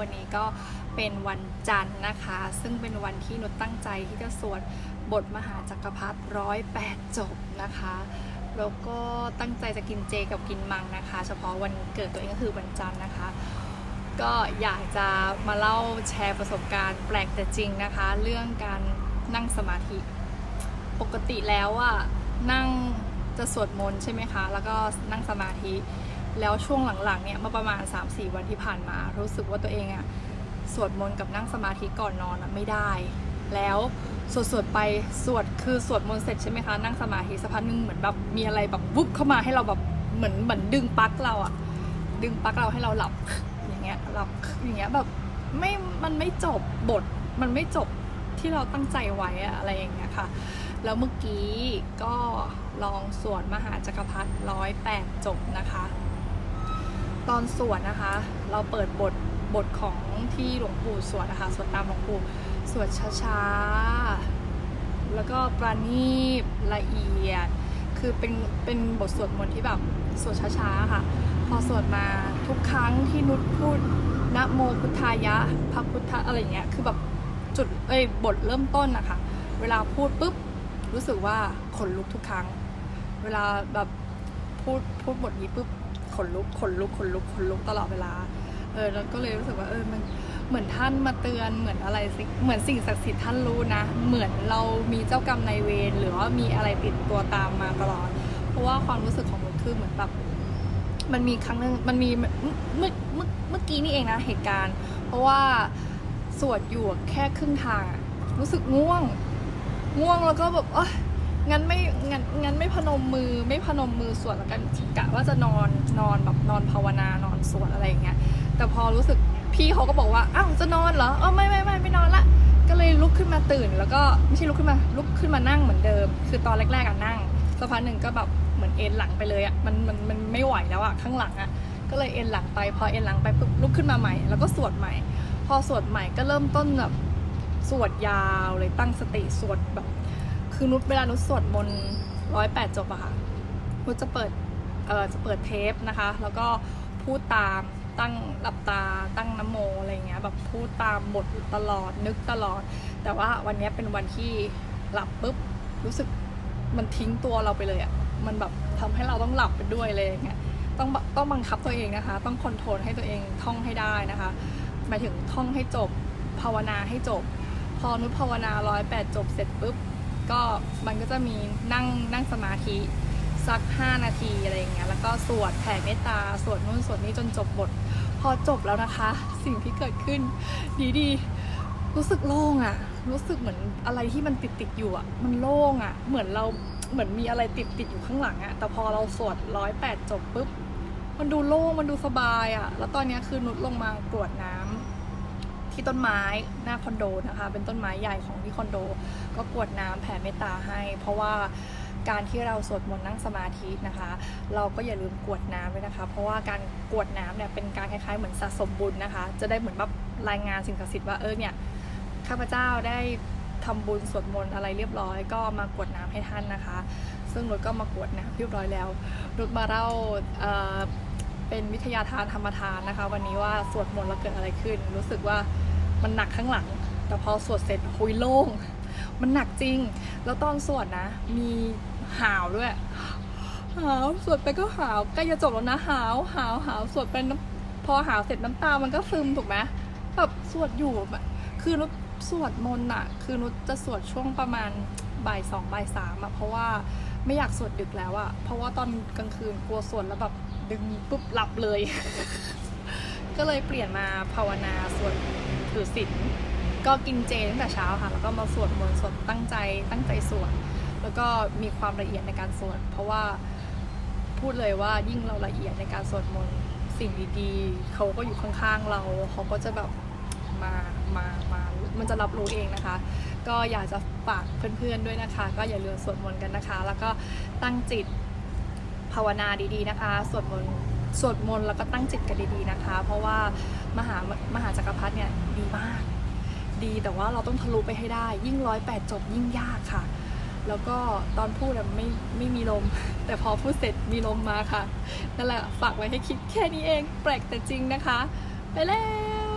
วันนี้ก็เป็นวันจันทร์นะคะ ซึ่งเป็นวันที่นุชตั้งใจที่จะสวดบทมหาจักรพรรดิร้อยแปดจบนะคะแล้วก็ตั้งใจจะกินเจกับกินมังนะคะ เฉพาะวันเกิดตัวเองก็คือวันจันทร์นะคะ ก็อยากจะมาเล่าแชร์ประสบการณ์แปลกแต่จริงนะคะ เรื่องการนั่งสมาธิ ปกติแล้วอะนั่งจะสวดมนต์ใช่ไหมคะ แล้วก็นั่งสมาธิ แล้วช่วงหลังๆเนี่ยมื่อประมาณ 3-4 วันที่ผ่านมา รู้สึกว่าตัวเองอะสวดมนต์กับนั่งสมาธิก่อนนอนอะไม่ได้ แล้วสวดสวดไปสวดคือสวดมนต์เสร็จใช่ไหมคะนั่งสมาธิสักพักหนึงเหมือนแบบมีอะไรแบบวุบเข้ามาให้เราแบบเหมือนเหมือนดึงปลั๊กเราอะดึงปลั๊กเราให้เราหลับอย่างเงี้ยหลับอย่างเงี้ยแบบไม่มันไม่จบบทมันไม่จบที่เราตั้งใจไว้อะอะไรอย่างเงี้ยค่ะ แล้วเมื่อกี้ก็ลองสวดมหาจักรพรรดิร้อยแปดจบนะคะ ตอนสวดนะคะ เราเปิดบทบทของที่หลวงปู่สวดนะคะสวดตามหลวงปู่สวดช้าๆ แล้วก็ประณีตละเอียด คือเป็นเป็นบทสวดมนต์ที่แบบสวดช้าๆค่ะ พอสวดมาทุกครั้งที่นุชพูดนะโมพุทธายะพระพุทธอะไรเงี้ยคือแบบจุดเอ้ยบทเริ่มต้นนะคะเวลาพูดปุ๊บรู้สึกว่าขนลุกทุกครั้ง เวลาแบบพูดพูดบทนี้ปุ๊บ นลุกขนลุกขนลุกขนลุกตลอดเวลา เออแล้วก็เลยรู้สึกว่าเออมันเหมือนท่านมาเตือนเหมือนอะไรสิเหมือนสิ่งศักดิ์สิทธิ์ท่านรู้นะ เหมือนเรามีเจ้ากรรมนายเวรหรือว่ามีอะไรติดตัวตามมาตลอด เพราะว่าความรู้สึกของนุชคือเหมือนแบบมันมีครั้งหนึงมันมีเมื่อเมื่อเมื่อกี้นี่เองนะเหตุการณ์ เพราะว่าสวดอยู่แค่ครึ่งทางรู้สึกง่วง ง่วงแล้วก็แบบเอ้ย งั้นไม่งั้นงั้นไม่พนมมือไม่พนมมือสวดแล้วกันกะว่าจะนอนนอนแบบนอนภาวนานอนสวดอะไรอย่างเงี้ยแต่พอรู้สึกพี่เขาก็บอกว่าอ้าวจะนอนเหรอเออไม่ไม่ไม่ไม่นอนละก็เลยลุกขึ้นมาตื่น แล้วก็ไม่ใช่ลุกขึ้นมาลุกขึ้นมานั่งเหมือนเดิม คือตอนแรกๆอะนั่งสักพักหนึ่งก็แบบเหมือนเอ็นหลังไปเลยอะมันมันมันไม่ไหวแล้วอะข้างหลังอะก็เลยเอ็นหลังไปพอเอ็นหลังไปปุ๊บลุกขึ้นมาใหม่ แล้วก็สวดใหม่ พอสวดใหม่ก็เริ่มต้นแบบสวดยาวเลยตั้งสติสวดแบบ คือนุชเวลานุชสวดมนต์ร้อยแปดจบอะค่ะนุชจะเปิดเออจะเปิดเทปนะคะ แล้วก็พูดตามตั้งหลับตาตั้งน้ำโมอะไรเงี้ยแบบพูดตามบทตลอดนึกตลอด แต่ว่าวันนี้เป็นวันที่หลับปุ๊บรู้สึกมันทิ้งตัวเราไปเลยอะมันแบบทำให้เราต้องหลับไปด้วยเลยอย่างเงี้ยต้องต้องบังคับตัวเองนะคะ ต้องคอนโทรลให้ตัวเองท่องให้ได้นะคะหมายถึงท่องให้จบภาวนาให้จบ พอนุชภาวนาร้อยแปดจบเสร็จปุ๊บ ก็มันก็จะมีนั่งนั่งสมาธิสัก 5 นาทีอะไรอย่างเงี้ยแล้วก็สวดแผ่เมตตาสวดนู่นสวดนี่จนจบบท พอจบแล้วนะคะ สิ่งที่เกิดขึ้น ดีดีรู้สึกโล่งอะรู้สึกเหมือนอะไรที่มันติดติดอยู่อะมันโล่งอะเหมือนเราเหมือนมีอะไรติดติดอยู่ข้างหลังอะแต่พอเราสวดร้อยแปดจบปุ๊บมันดูโล่งมันดูสบายอะแล้วตอนเนี้ยคือนุชลงมากรวดน้ำ ที่ต้นไม้หน้าคอนโดนะคะ เป็นต้นไม้ใหญ่ของที่คอนโด ก็กวดน้ำแผ่เมตตาให้ เพราะว่าการที่เราสวดมนต์นั่งสมาธินะคะ เราก็อย่าลืมกวดน้ำด้วยนะคะ เพราะว่าการกวดน้ำเนี่ยเป็นการคล้ายๆเหมือนสะสมบุญนะคะ จะได้เหมือนแบบรายงานสิ่งศักดิ์สิทธิ์ว่าเออเนี่ยข้าพเจ้าได้ทำบุญสวดมนต์อะไรเรียบร้อย ก็มากวดน้ำให้ท่านนะคะ ซึ่งนุชก็มากวดน้ำเรียบร้อยแล้วนุชมาเล่า เป็นวิทยาทานธรรมทานนะคะ วันนี้ว่าสวดมนต์แล้วเกิดอะไรขึ้น รู้สึกว่ามันหนักข้างหลัง แต่พอสวดเสร็จคุยโล่ง มันหนักจริง แล้วตอนสวดนะ มีหาวด้วยหาวสวดไปก็หาวใกล้จะจบแล้วนะหาวหาวหาวสวดไปน้ำพอหาวเสร็จน้ำตามันก็ซึมถูกไหมแบบสวดอยู่แบบคือนุชสวดมนต์อะคือนุชจะสวดช่วงประมาณบ่ายสองบ่ายสามอะเพราะว่าไม่อยากสวดดึกแล้วอะเพราะว่าตอนกลางคืนกลัวสวดแล้วแบบ ดึงปุ๊บหลับเลย ก็เลยเปลี่ยนมาภาวนาสวดถือศีลก็กินเจตั้งแต่เช้าค่ะ แล้วก็มาสวดมนต์สวดตั้งใจตั้งใจสวดแล้วก็มีความละเอียดในการสวดเพราะว่าพูดเลยว่ายิ่งเราละเอียดในการสวดมนต์สิ่งดีๆเขาก็อยู่ข้างๆเราเขาก็จะแบบมามามามันจะรับรู้เองนะคะ ก็อยากจะฝากเพื่อนๆด้วยนะคะ ก็อย่าลืมสวดมนต์กันนะคะ แล้วก็ตั้งจิต ภาวนาดีๆนะคะสวดมนต์สวดมนต์แล้วก็ตั้งจิตกันดีๆนะคะ เพราะว่ามหามหาจักรพรรดิเนี่ยดีมาก ดีแต่ว่าเราต้องทะลุไปให้ได้ ยิ่งร้อยแปดจบยิ่งยากค่ะ แล้วก็ตอนพูดอะไม่ไม่มีลม แต่พอพูดเสร็จมีลมมาค่ะนั่นแหละฝากไว้ให้คิดแค่นี้เอง แปลกแต่จริงนะคะ ไปแล้ว